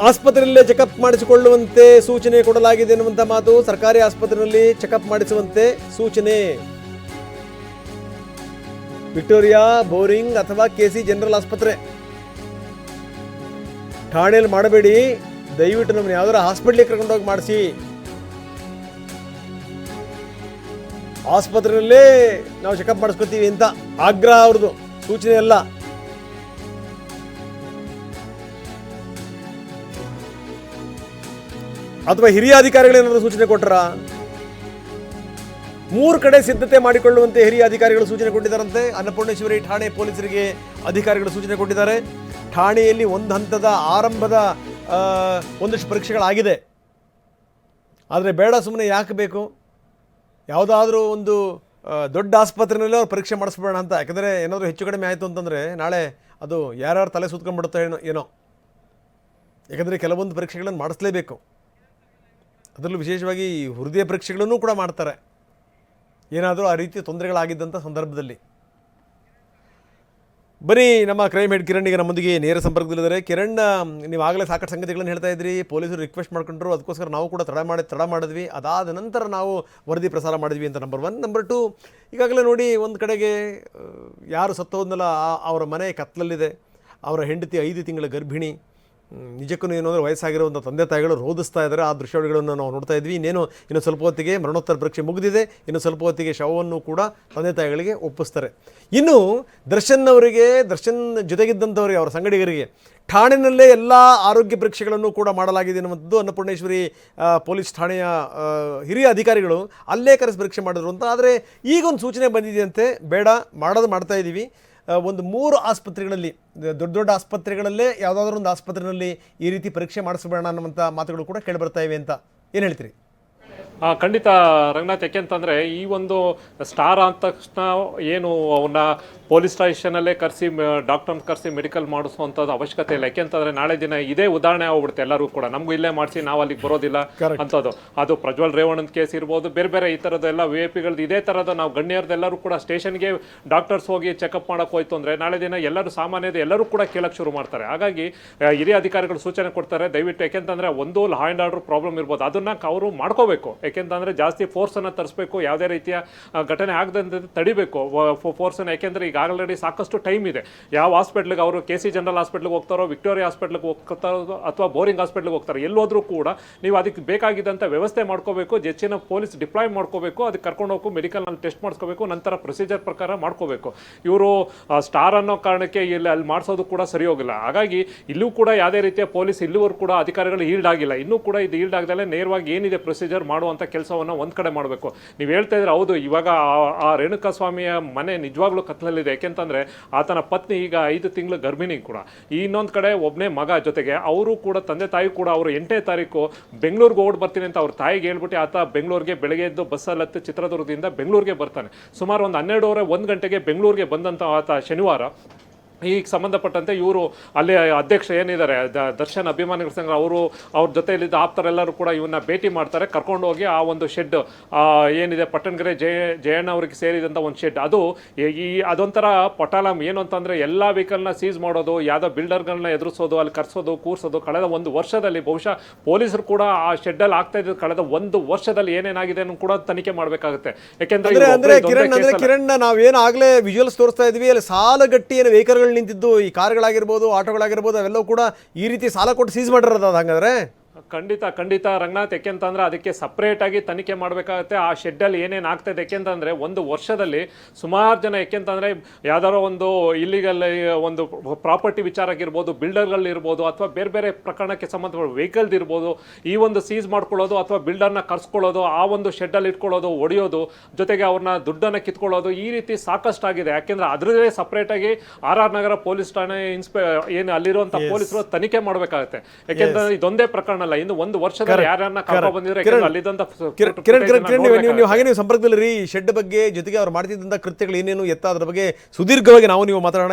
ಆಸ್ಪತ್ರೆಯಲ್ಲೇ checkup ಮಾಡಿಸಿಕೊಳ್ಳುವಂತೆ ಸೂಚನೆ ಕೊಡಲಾಗಿದೆ ಎನ್ನುವಂಥ ಮಾತು ಸರ್ಕಾರಿ ಆಸ್ಪತ್ರೆಯಲ್ಲಿ ಚೆಕಪ್ ಮಾಡಿಸುವಂತೆ ಸೂಚನೆ. ವಿಕ್ಟೋರಿಯಾ, ಬೋರಿಂಗ್ ಅಥವಾ ಕೆಸಿ ಜನರಲ್ ಆಸ್ಪತ್ರೆ. ಠಾಣೆಯಲ್ಲಿ ಮಾಡಬೇಡಿ. ದಯವಿಟ್ಟು ನಮ್ಮನ್ನು ಯಾವ್ದಾರ ಹಾಸ್ಪಿಟ್ಲಿಗೆ ಕರ್ಕೊಂಡೋಗಿ ಮಾಡಿಸಿ. ಆಸ್ಪತ್ರೆಯಲ್ಲೇ ನಾವು ಚೆಕಪ್ ಮಾಡಿಸ್ಕೊತೀವಿ ಅಂತ ಆಗ್ರಹ ಅವ್ರದ್ದು. ಸೂಚನೆ ಅಲ್ಲ. ಅಥವಾ ಹಿರಿಯ ಅಧಿಕಾರಿಗಳು ಏನಾದರೂ ಸೂಚನೆ ಕೊಟ್ಟರ? ಮೂರು ಕಡೆ ಸಿದ್ಧತೆ ಮಾಡಿಕೊಳ್ಳುವಂತೆ ಹಿರಿಯ ಅಧಿಕಾರಿಗಳು ಸೂಚನೆ ಕೊಟ್ಟಿದ್ದಾರಂತೆ. ಅನ್ನಪೂರ್ಣೇಶ್ವರಿ ಠಾಣೆ ಪೊಲೀಸರಿಗೆ ಅಧಿಕಾರಿಗಳು ಸೂಚನೆ ಕೊಟ್ಟಿದ್ದಾರೆ. ಠಾಣೆಯಲ್ಲಿ ಒಂದು ಹಂತದ ಆರಂಭದ ಒಂದಷ್ಟು ಪರೀಕ್ಷೆಗಳಾಗಿದೆ. ಆದರೆ ಬೇಡ ಸುಮ್ಮನೆ ಯಾಕೆ ಬೇಕು? ಯಾವುದಾದ್ರೂ ಒಂದು ದೊಡ್ಡ ಆಸ್ಪತ್ರೆಯಲ್ಲಿ ಅವ್ರು ಪರೀಕ್ಷೆ ಮಾಡಿಸ್ಬೇಡ ಅಂತ. ಯಾಕಂದರೆ ಏನಾದರೂ ಹೆಚ್ಚು ಕಡಿಮೆ ಆಯಿತು ಅಂತಂದರೆ ನಾಳೆ ಅದು ಯಾರ್ಯಾರು ತಲೆ ಸುತ್ಕೊಂಡ್ಬಿಡುತ್ತೋ ಏನೋ ಏನೋ. ಯಾಕಂದರೆ ಕೆಲವೊಂದು ಪರೀಕ್ಷೆಗಳನ್ನು ಮಾಡಿಸ್ಲೇಬೇಕು. ಅದರಲ್ಲೂ ವಿಶೇಷವಾಗಿ ಹೃದಯ ಪರೀಕ್ಷೆಗಳನ್ನು ಕೂಡ ಮಾಡ್ತಾರೆ. ಏನಾದರೂ ಆ ರೀತಿ ತೊಂದರೆಗಳಾಗಿದ್ದಂಥ ಸಂದರ್ಭದಲ್ಲಿ. ಬನ್ನಿ, ನಮ್ಮ ಕ್ರೈಮ್ ಹೆಡ್ ಕಿರಣ್ ಈಗ ನಮ್ಮೊಂದಿಗೆ ನೇರ ಸಂಪರ್ಕದಲ್ಲಿದ್ದಾರೆ. ಕಿರಣ್ ನೀವು ಆಗಲೇ ಸಾಕಷ್ಟು ಸಂಗತಿಗಳನ್ನು ಹೇಳ್ತಾ ಇದ್ರಿ. ಪೊಲೀಸರು ರಿಕ್ವೆಸ್ಟ್ ಮಾಡ್ಕೊಂಡ್ರು. ಅದಕ್ಕೋಸ್ಕರ ನಾವು ಕೂಡ ತಡ ಮಾಡಿ, ತಡ ಮಾಡಿದ್ವಿ. ಅದಾದ ನಂತರ ನಾವು ವರದಿ ಪ್ರಸಾರ ಮಾಡಿದ್ವಿ ಅಂತ ನಂಬರ್ ಒನ್ ನಂಬರ್ ಟು ಈಗಾಗಲೇ ನೋಡಿ ಒಂದು ಕಡೆಗೆ ಯಾರು ಸತ್ತೋದ್ನಲ್ಲ ಅವರ ಮನೆ ಕತ್ತಲಲ್ಲಿದೆ ಅವರ ಹೆಂಡತಿ ಐದು ತಿಂಗಳ ಗರ್ಭಿಣಿ. ನಿಜಕ್ಕೂ ಏನು ಅಂದರೆ ವಯಸ್ಸಾಗಿರುವಂಥ ತಂದೆ ತಾಯಿಗಳು ರೋಧಿಸ್ತಾ ಇದ್ದಾರೆ. ಆ ದೃಶ್ಯಾವಳಿಗಳನ್ನು ನಾವು ನೋಡ್ತಾ ಇದ್ವಿ. ಇನ್ನೇನು, ಇನ್ನು ಸ್ವಲ್ಪ ಹೊತ್ತಿಗೆ ಮರಣೋತ್ತರ ಪರೀಕ್ಷೆ ಮುಗಿದಿದೆ. ಇನ್ನು ಸ್ವಲ್ಪ ಹೊತ್ತಿಗೆ ಶವವನ್ನು ಕೂಡ ತಂದೆ ತಾಯಿಗಳಿಗೆ ಒಪ್ಪಿಸ್ತಾರೆ. ಇನ್ನು ದರ್ಶನ್ ಅವರಿಗೆ, ದರ್ಶನ್ ಜೊತೆಗಿದ್ದಂಥವರಿಗೆ, ಅವರ ಸಂಗಡಿಗರಿಗೆ ಠಾಣೆನಲ್ಲೇ ಎಲ್ಲ ಆರೋಗ್ಯ ಪರೀಕ್ಷೆಗಳನ್ನು ಕೂಡ ಮಾಡಲಾಗಿದೆ ಅನ್ನುವಂಥದ್ದು ಅನ್ನಪೂರ್ಣೇಶ್ವರಿ ಪೊಲೀಸ್ ಠಾಣೆಯ ಹಿರಿಯ ಅಧಿಕಾರಿಗಳು ಅಲ್ಲೇ ಕರೆಸಿ ಪರೀಕ್ಷೆ ಮಾಡಿದ್ರು ಅಂತ. ಆದರೆ ಈಗೊಂದು ಸೂಚನೆ ಬಂದಿದೆಯಂತೆ. ಬೇಡ, ಮಾಡೋದು ಮಾಡ್ತಾ ಇದ್ದೀವಿ ಒಂದು ಮೂರು ಆಸ್ಪತ್ರೆಗಳಲ್ಲಿ ದೊಡ್ಡ ದೊಡ್ಡ ಆಸ್ಪತ್ರೆಗಳಲ್ಲೇ ಯಾವುದಾದ್ರೂ ಒಂದು ಆಸ್ಪತ್ರೆಯಲ್ಲಿ ಈ ರೀತಿ ಪರೀಕ್ಷೆ ಮಾಡಿಸಬೇಡ ಅನ್ನುವಂಥ ಮಾತುಗಳು ಕೂಡ ಕೇಳಿಬರ್ತಾ ಇವೆ ಅಂತ ಏನು ಹೇಳ್ತೀರಿ? ಖಂಡಿತ ರಂಗನಾಥ್ ಯಾಕೆಂತಂದರೆ ಈ ಒಂದು ಸ್ಟಾರ್ ಅಂದ ತಕ್ಷಣ ಏನು ಅವನ್ನ ಪೊಲೀಸ್ ಸ್ಟೇಷನಲ್ಲೇ ಕರೆಸಿ ಡಾಕ್ಟರ್ನ ಕರೆಸಿ ಮೆಡಿಕಲ್ ಮಾಡಿಸುವಂಥದ್ದು ಅವಶ್ಯಕತೆ ಇಲ್ಲ. ಯಾಕೆಂತಂದ್ರೆ ನಾಳೆ ದಿನ ಇದೇ ಉದಾಹರಣೆ ಆಗ್ಬಿಡುತ್ತೆ ಎಲ್ಲರೂ ಕೂಡ. ನಮಗೂ ಇಲ್ಲೇ ಮಾಡಿಸಿ ನಾವು ಅಲ್ಲಿಗೆ ಬರೋದಿಲ್ಲ ಅಂಥದ್ದು. ಅದು ಪ್ರಜ್ವಲ್ ರೇವಣ್ಣನ ಕೇಸ್ ಇರ್ಬೋದು ಬೇರೆ ಬೇರೆ ಈ ಥರದ ಎಲ್ಲ ವಿ ಐ ಪಿಗಳದ್ದು ಇದೇ ಥರದ ನಾವು ಗಣ್ಯರದೆಲ್ಲರೂ ಕೂಡ ಸ್ಟೇಷನ್ಗೆ ಡಾಕ್ಟರ್ಸ್ ಹೋಗಿ ಚೆಕಪ್ ಮಾಡೋಕೆ ಹೋಯ್ತು ಅಂದರೆ ನಾಳೆ ದಿನ ಎಲ್ಲರೂ ಸಾಮಾನ್ಯದ ಎಲ್ಲರೂ ಕೂಡ ಕೇಳಕ್ಕೆ ಶುರು ಮಾಡ್ತಾರೆ. ಹಾಗಾಗಿ ಹಿರಿಯ ಅಧಿಕಾರಿಗಳು ಸೂಚನೆ ಕೊಡ್ತಾರೆ ದಯವಿಟ್ಟು. ಯಾಕೆಂತಂದ್ರೆ ಒಂದು ಲಾ ಆ್ಯಂಡ್ ಆರ್ಡರ್ ಪ್ರಾಬ್ಲಮ್ ಇರ್ಬೋದು. ಅದನ್ನ ಅವರು ಮಾಡ್ಕೋಬೇಕು. ಯಾಕೆಂತಂದ್ರೆ ಜಾಸ್ತಿ ಫೋರ್ಸನ್ನು ತರಿಸ್ಬೇಕು ಯಾವುದೇ ರೀತಿಯ ಘಟನೆ ಆಗದಂತೆ ತಡಿಬೇಕು ಫೋರ್ಸನ್ನು ಯಾಕೆಂದರೆ ಈಗ ಆಲ್ರೆಡಿ ಸಾಕಷ್ಟು ಟೈಮ್ ಇದೆ. ಯಾವ ಹಾಸ್ಪಿಟ್ಲಿಗೆ ಅವರು ಕೆ ಸಿ ಜನರಲ್ ಹಾಸ್ಪಿಟ್ಲಿಗೆ ಹೋಗ್ತಾರೋ, ವಿಕ್ಟೋರಿಯಾ ಹಾಸ್ಪಿಟ್ಲಿಗೆ ಹೋಗ್ತಾರೋ ಅಥವಾ ಬೋರಿಂಗ್ ಹಾಸ್ಪಿಟ್ಲಿಗೆ ಹೋಗ್ತಾರೆ, ಎಲ್ಲೋದ್ರೂ ಕೂಡ ನೀವು ಅದಕ್ಕೆ ಬೇಕಾಗಿದ್ದಂಥ ವ್ಯವಸ್ಥೆ ಮಾಡ್ಕೋಬೇಕು, ಹೆಚ್ಚಿನ ಪೊಲೀಸ್ ಡಿಪ್ಲಾಯ್ ಮಾಡ್ಕೋಬೇಕು, ಅದಕ್ಕೆ ಕರ್ಕೊಂಡು ಹೋಗಿ, ಮೆಡಿಕಲ್ನಲ್ಲಿ ಟೆಸ್ಟ್ ಮಾಡಿಸ್ಕೋಬೇಕು, ನಂತರ ಪ್ರೊಸೀಜರ್ ಪ್ರಕಾರ ಮಾಡ್ಕೋಬೇಕು. ಇವರು ಸ್ಟಾರ್ ಅನ್ನೋ ಕಾರಣಕ್ಕೆ ಇಲ್ಲಿ ಅಲ್ಲಿ ಮಾಡಿಸೋದು ಕೂಡ ಸರಿ ಹೋಗಿಲ್ಲ. ಹಾಗಾಗಿ ಇಲ್ಲೂ ಕೂಡ ಯಾವುದೇ ರೀತಿಯ ಪೊಲೀಸ್ ಇಲ್ಲಿವರೆಗೂ ಕೂಡ ಅಧಿಕಾರಿಗಳು ಈಲ್ಡ್ ಆಗಿಲ್ಲ ಇನ್ನೂ ಕೂಡ ಇದು ಈಲ್ಡ್ ಆಗದಲ್ಲೇ ನೇರವಾಗಿ ಏನಿದೆ ಪ್ರೊಸೀಜರ್ ಮಾಡುವಂಥ ಕೆಲಸವನ್ನು ಒಂದು ಕಡೆ ಮಾಡಬೇಕು. ನೀವು ಹೇಳ್ತಾ ಇದ್ರೆ ಹೌದು, ಇವಾಗ ಆ- ರೇಣುಕಾಸ್ವಾಮಿಯ ರೇಣುಕಾ ಸ್ವಾಮಿಯ ಮನೆ ನಿಜವಾಗ್ಲೂ ಕತ್ಲಲ್ಲಿದೆ. ಯಾಕೆಂತಂದ್ರೆ ಆತನ ಪತ್ನಿ ಈಗ ಐದು ತಿಂಗಳು ಗರ್ಭಿಣಿ ಕೂಡ. ಈ ಇನ್ನೊಂದು ಕಡೆ ಒಬ್ಬನೇ ಮಗ ಜೊತೆಗೆ ಅವರು ಕೂಡ, ತಂದೆ ತಾಯಿ ಕೂಡ ಅವರು ಎಂಟನೇ ತಾರೀಕು ಬೆಂಗಳೂರಿಗೆ ಓಡ್ ಬರ್ತೀನಿ ಅಂತ ಅವ್ರ ತಾಯಿಗೆ ಹೇಳ್ಬಿಟ್ಟು ಆತ ಬೆಂಗಳೂರಿಗೆ ಬೆಳಗ್ಗೆ ಎದ್ದು ಬಸ್ಸಲ್ಲಿ ಚಿತ್ರದುರ್ಗದಿಂದ ಬೆಂಗಳೂರಿಗೆ ಬರ್ತಾನೆ. ಸುಮಾರು ಒಂದು ಹನ್ನೆರಡೂವರೆ ಒಂದು ಗಂಟೆಗೆ ಬೆಂಗಳೂರಿಗೆ ಬಂದಂಥ ಆತ ಶನಿವಾರ ಈಗ ಸಂಬಂಧಪಟ್ಟಂತೆ ಇವರು ಅಲ್ಲಿ ಅಧ್ಯಕ್ಷ ಏನಿದ್ದಾರೆ ದ- ದರ್ಶನ್ ಅಭಿಮಾನಿಗಳ ಸಂಘ ಅವರು ಅವ್ರ ಜೊತೆಯಲ್ಲಿದ್ದ ಆಪ್ತರೆಲ್ಲರೂ ಕೂಡ ಇವನ್ನ ಭೇಟಿ ಮಾಡ್ತಾರೆ ಕರ್ಕೊಂಡು ಹೋಗಿ ಆ ಒಂದು ಶೆಡ್ ಏನಿದೆ ಪಟ್ಟಣಗೆರೆ ಜಯ ಜಯಣ್ಣ ಅವರಿಗೆ ಸೇರಿದಂಥ ಒಂದು ಶೆಡ್ ಅದು ಈ- ಅದೊಂಥರ ಪಟಾಲಂ ಏನು ಅಂತಂದರೆ ಎಲ್ಲ ವೆಹಿಕಲ್ನ ಸೀಸ್ ಮಾಡೋದು ಯಾವುದೋ ಬಿಲ್ಡರ್ಗಳನ್ನ ಎದುರಿಸೋದು ಅಲ್ಲಿ ಕರ್ಸೋದು ಕೂರ್ಸೋದು ಕಳೆದ ಒಂದು ವರ್ಷದಲ್ಲಿ ಬಹುಶಃ ಪೊಲೀಸರು ಕೂಡ ಆ ಶೆಡ್ಡಲ್ಲಿ ಆಗ್ತಾ ಇದ್ದು ಕಳೆದ ಒಂದು ವರ್ಷದಲ್ಲಿ ಏನೇನಾಗಿದೆ ಅನ್ನೋ ಕೂಡ ತನಿಖೆ ಮಾಡಬೇಕಾಗುತ್ತೆ ಯಾಕೆಂದರೆ ಕಿರಣ್. ನಾವೇನು ಆಗ್ಲೇ ವಿಜುವಲ್ಸ್ ತೋರಿಸ್ತಾ ಇದ್ವಿ ಅಲ್ಲಿ ಸಾಲಗಟ್ಟಿ ಏನು ವೆಹಿಕಲ್ಗಳು ನಿಂತಿದ್ದು ಈ ಕಾರ್ಗಳಾಗಿರ್ಬೋದು ಆಟೋಗಳಾಗಿರ್ಬೋದು ಅವೆಲ್ಲವೂ ಕೂಡ ಈ ರೀತಿ ಸಾಲ ಕೊಟ್ಟು ಸೀಸ್ ಮಾಡಿರೋದು ಅದು ಹಂಗಾದ್ರೆ? ಖಂಡಿತ ಖಂಡಿತ ರಂಗನಾಥ್ ಯಾಕೆಂತಂದ್ರೆ ಅದಕ್ಕೆ ಸಪ್ರೇಟ್ ಆಗಿ ತನಿಖೆ ಮಾಡಬೇಕಾಗುತ್ತೆ. ಆ ಶೆಡ್ಡಲ್ಲಿ ಏನೇನು ಆಗ್ತದೆ ಯಾಕೆಂತಂದ್ರೆ ಒಂದು ವರ್ಷದಲ್ಲಿ ಸುಮಾರು ಜನ ಯಾಕೆಂತಂದ್ರೆ ಯಾವ್ದಾರೋ ಒಂದು ಇಲ್ಲಿಗಲ್ ಒಂದು ಪ್ರಾಪರ್ಟಿ ವಿಚಾರ ಆಗಿರ್ಬೋದು ಬಿಲ್ಡರ್ಗಳಿರ್ಬೋದು ಅಥವಾ ಬೇರೆ ಬೇರೆ ಪ್ರಕರಣಕ್ಕೆ ಸಂಬಂಧಪಟ್ಟ ವೆಹಿಕಲ್ದು ಇರ್ಬೋದು ಈ ಒಂದು ಸೀಸ್ ಮಾಡ್ಕೊಳ್ಳೋದು ಅಥವಾ ಬಿಲ್ಡರ್ನ ಕರ್ಸ್ಕೊಳ್ಳೋದು ಆ ಒಂದು ಶೆಡ್ಡಲ್ಲಿ ಇಟ್ಕೊಳ್ಳೋದು ಒಡೆಯೋದು ಜೊತೆಗೆ ಅವ್ರನ್ನ ದುಡ್ಡನ್ನು ಕಿತ್ಕೊಳ್ಳೋದು ಈ ರೀತಿ ಸಾಕಷ್ಟು ಆಗಿದೆ. ಯಾಕೆಂದ್ರೆ ಸಪ್ರೇಟಾಗಿ ಆರ್ ಆರ್ ನಗರ ಪೊಲೀಸ್ ಠಾಣೆ ಇನ್ಸ್ಪೆ ಏನು ಅಲ್ಲಿರುವಂಥ ಪೊಲೀಸರು ತನಿಖೆ ಮಾಡಬೇಕಾಗುತ್ತೆ. ಯಾಕೆಂದ್ರೆ ಇದೊಂದೇ ಪ್ರಕರಣ ಅಲ್ಲ ಇನ್ನು ಒಂದು ವರ್ಷದಲ್ಲಿ ಯಾರನ್ನ ಕರ್ಕೊಂಡು ಬಂದಿದ್ರೆ ಅಲ್ಲಿದ್ದಂತ ಕಿರಣ್ ಕಿರಣ್ ಕಿರಣ್ ಕಿರಣ್ ನೀವು- ನೀವು ನೀವು ಹಾಗೆ ನೀವು ಸಂಪರ್ಕದಲ್ಲಿ ಶೆಡ್ ಬಗ್ಗೆ ಜೊತೆಗೆ ಅವ್ರು ಮಾಡ್ತಿದ್ದಂಥ ಕೃತ್ಯಗಳು ಏನೇನು ಎತ್ತ ಅದ್ರ ಬಗ್ಗೆ ಸುದೀರ್ಘವಾಗಿ ನಾವು ನೀವು ಮಾತಾಡೋಣ.